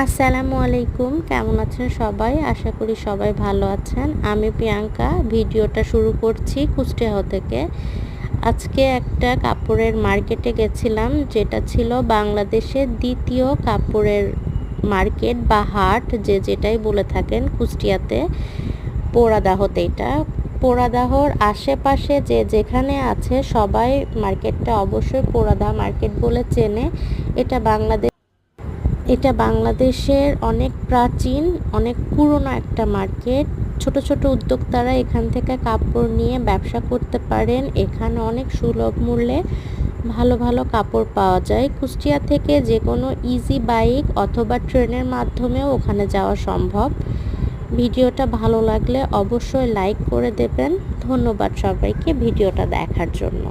আসসালামু আলাইকুম, কেমন আছেন সবাই? আশা করি সবাই ভালো আছেন। আমি প্রিয়াঙ্কা, ভিডিওটা শুরু করছি কুষ্টিয়াহ থেকে। আজকে একটা কাপড়ের মার্কেটে গেছিলাম, যেটা ছিল বাংলাদেশের দ্বিতীয় কাপড়ের মার্কেট বা হাট, যে যেটাই বলে থাকেন কুষ্টিয়াতে। পোড়াদাহতে এটা। পোড়াদাহর আশেপাশে যে যেখানে আছে সবাই মার্কেটটা অবশ্যই পোড়াদাহ মার্কেট বলে চেনে। এটা বাংলাদেশ এটা বাংলাদেশের অনেক প্রাচীন, অনেক পুরনো একটা মার্কেট। ছোট ছোট উদ্যোক্তারা এখান থেকে কাপড় নিয়ে ব্যবসা করতে পারেন। এখানে অনেক সুলভ মূল্যে ভালো ভালো কাপড় পাওয়া যায়। কুষ্টিয়া থেকে যে কোনো ইজি বাইক অথবা ট্রেনের মাধ্যমেও ওখানে যাওয়া সম্ভব। ভিডিওটা ভালো লাগলে অবশ্যই লাইক করে দেবেন। ধন্যবাদ সবাইকে ভিডিওটা দেখার জন্য।